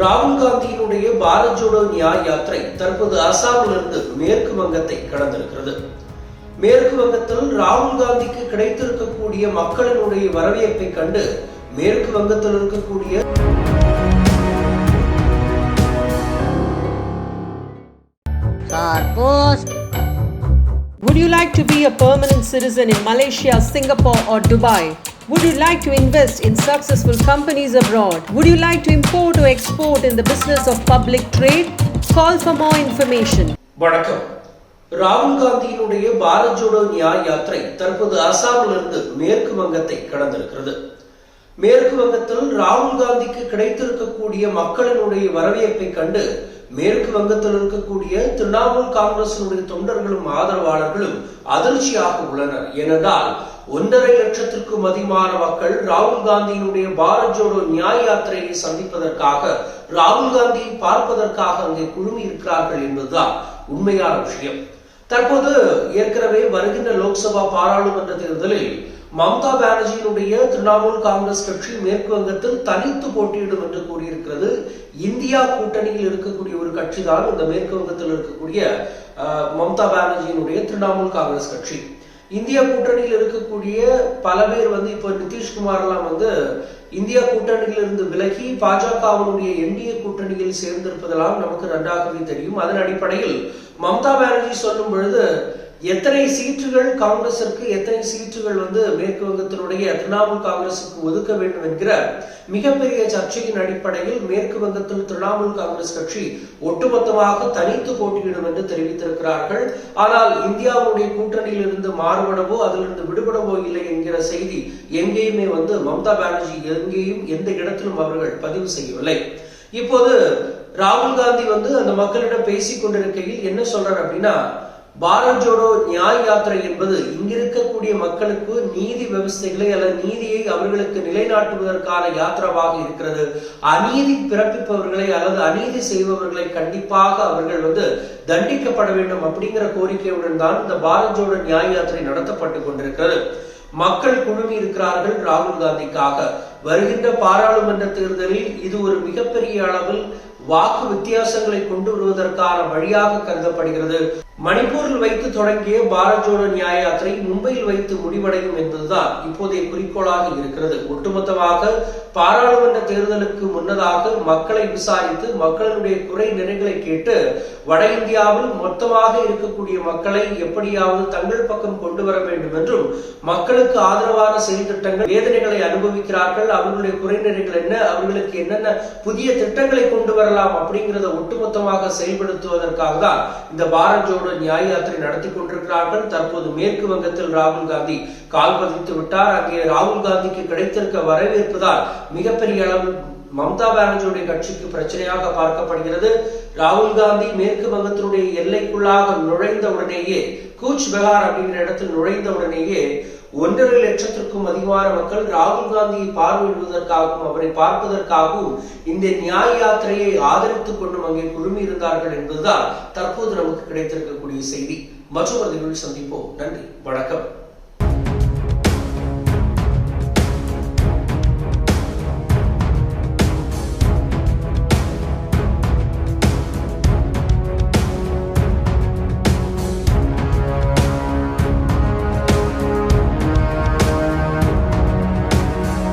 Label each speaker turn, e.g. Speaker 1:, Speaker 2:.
Speaker 1: ராகுல் காந்தியினுடைய பாரத் ஜோடோ நியாய் யாத்திரை தற்போது அசாமிலிருந்து மேற்கு வங்கத்தை கடந்திருக்கிறது மேற்கு வங்கத்தில் ராகுல் காந்திக்கு கிடைத்திருக்கக்கூடிய மக்களினுடைய வரவேற்பை கண்டு மேற்கு வங்கத்தில் இருக்கக்கூடிய
Speaker 2: Would you like to be a permanent citizen in Malaysia, Singapore, or Dubai? Would you like to invest in successful companies abroad? Would you like to import or export in the business of public trade? Call for more information.
Speaker 1: வணக்கம் ராகுல் காந்தியினுடைய பாரத் ஜோடோ நியாய் யாத்திரை தற்போது அசாமிலிருந்து மேற்கு வங்கத்தை கடந்திருக்கிறது மேற்கு வங்கத்தில் ராகுல் காந்திக்கு கிடைத்திருக்கக்கூடிய மக்களினுடைய வரவேற்பை கண்டு மேற்கு வங்கத்தில் இருக்கக்கூடிய திரிணாமுல் காங்கிரசினுடைய தொண்டர்களும் ஆதரவாளர்களும் அதிர்ச்சியாக உள்ளனர் ஏனென்றால் ஒன்றரை லட்சத்திற்கும் அதிகமான மக்கள் ராகுல் காந்தியினுடைய பாரத் ஜோடோ நியாய யாத்திரையை சந்திப்பதற்காக ராகுல் காந்தியை பார்ப்பதற்காக அங்கே குழுமி இருக்கிறார்கள் என்பதுதான் உண்மையான விஷயம். தற்போது ஏற்கனவே வருகின்ற லோக்சபா பாராளுமன்ற தேர்தலில் மம்தா பானர்ஜியினுடைய திரிணாமுல் காங்கிரஸ் கட்சி மேற்கு வங்கத்தில் தனித்து போட்டியிடும் என்று கூறியிருக்கிறது. இந்தியா கூட்டணியில் இருக்கக்கூடிய ஒரு கட்சி தான் இந்த மேற்கு வங்கத்தில் இருக்கக்கூடிய மம்தா பானர்ஜியினுடைய திரிணாமுல் காங்கிரஸ் கட்சி. இந்தியா கூட்டணியில் இருக்கக்கூடிய பல பேர் வந்து இப்போ நிதிஷ்குமார் எல்லாம் வந்து இந்தியா கூட்டணியில் இருந்து விலகி பாஜகவினுடைய என்டிஏ கூட்டணியில் சேர்ந்திருப்பதெல்லாம் நமக்கு நன்றாகவே தெரியும். அதன் அடிப்படையில் மம்தா பானர்ஜி சொல்லும் பொழுது எத்தனை சீட்டுகள் காங்கிரசிற்கு எத்தனை சீட்டுகள் வந்து மேற்கு வங்கத்தினுடைய திரிணாமுல் காங்கிரசுக்கு ஒதுக்க வேண்டும் என்கிற மிகப்பெரிய சர்ச்சையின் அடிப்படையில் மேற்கு வங்கத்தில் திரிணாமுல் காங்கிரஸ் கட்சி ஒட்டுமொத்தமாக தனித்து போட்டியிடும் என்று தெரிவித்திருக்கிறார்கள். ஆனால் இந்தியாவுடைய கூட்டணியில் இருந்து மாறுபடவோ அதிலிருந்து விடுபடவோ இல்லை என்கிற செய்தி எங்கேயுமே வந்து மம்தா பானர்ஜி எங்கேயும் எந்த இடத்திலும் அவர்கள் பதிவு செய்யவில்லை. இப்போது ராகுல் காந்தி வந்து அந்த மக்களிடம் பேசிக் கொண்டிருக்கையில் என்ன சொல்றார் அப்படின்னா பாரத் ஜோடோ நியாய் யாத்திரை என்பது இங்கிருக்கக்கூடிய மக்களுக்கு நீதி விவஸ்தைகளை அல்லது நீதியை அவர்களுக்கு நிலைநாட்டுவதற்கான யாத்திராவாக இருக்கிறது. அநீதி பிறப்பிப்பவர்களை அல்லது அநீதி செய்பவர்களை கண்டிப்பாக அவர்கள் வந்து தண்டிக்கப்பட வேண்டும் அப்படிங்கிற கோரிக்கையுடன் தான் இந்த பாரத் ஜோடோ நியாய் யாத்திரை நடத்தப்பட்டு கொண்டிருக்கிறது. மக்கள் குழுமி இருக்கிறார்கள் ராகுல் காந்திக்காக. வருகின்ற பாராளுமன்ற தேர்தலில் இது ஒரு மிகப்பெரிய அளவில் வாக்கு வித்தியாசங்களை கொண்டு வருவதற்கான வழியாக கருதப்படுகிறது. மணிப்பூரில் வைத்து தொடங்கிய பாரத் ஜோடோ நியாய யாத்திரை மும்பையில் வைத்து முடிவடையும் என்பதுதான் இப்போதைய குறிக்கோளாக இருக்கிறது. ஒட்டுமொத்தமாக பாராளுமன்ற தேர்தலுக்கு முன்னதாக மக்களை விசாரித்து மக்களுடைய குறை நிறைகளை கேட்டு வட இந்தியாவில் மொத்தமாக இருக்கக்கூடிய மக்களை எப்படியாவது தங்கள் பக்கம் கொண்டு வர வேண்டும் என்றும் மக்களுக்கு ஆதரவான செயல் திட்டங்கள் வேதனைகளை அனுபவிக்கிறார்கள் அவர்களுடைய குறை நிறைகள் என்ன அவர்களுக்கு என்னென்ன புதிய திட்டங்களை கொண்டு வரலாம் அப்படிங்கிறத ஒட்டுமொத்தமாக செயல்படுத்துவதற்காக தான் இந்த பாரத் ஜோடோ நியாய யாத்திரை நடத்தி கொண்டிருக்கிறார்கள். தற்போது மேற்கு வங்கத்தில் ராகுல் காந்தி கால் பதித்து விட்டார். அங்கே ராகுல் காந்திக்கு கிடைத்திருக்க வரவேற்பதால் மிகப்பெரிய அளவில் மம்தா பானர்ஜியுடைய கட்சிக்கு பிரச்சனையாக பார்க்கப்படுகிறது. ராகுல் காந்தி மேற்கு வங்கத்தினுடைய எல்லைக்குள்ளாக நுழைந்த உடனேயே கூச் பெகார் அப்படிங்கிற இடத்தில் நுழைந்த உடனேயே ஒன்றரை லட்சத்திற்கும் அதிகமான மக்கள் ராகுல் காந்தியை பார்வையிடுவதற்காகவும் அவரை பார்ப்பதற்காகவும் இந்த நியாய யாத்திரையை ஆதரித்துக் கொண்டும் அங்கே குழுமி இருந்தார்கள் என்பதுதான் தற்போது நமக்கு கிடைத்திருக்கக்கூடிய செய்தி. மற்றும் சந்திப்போம். நன்றி. வணக்கம்.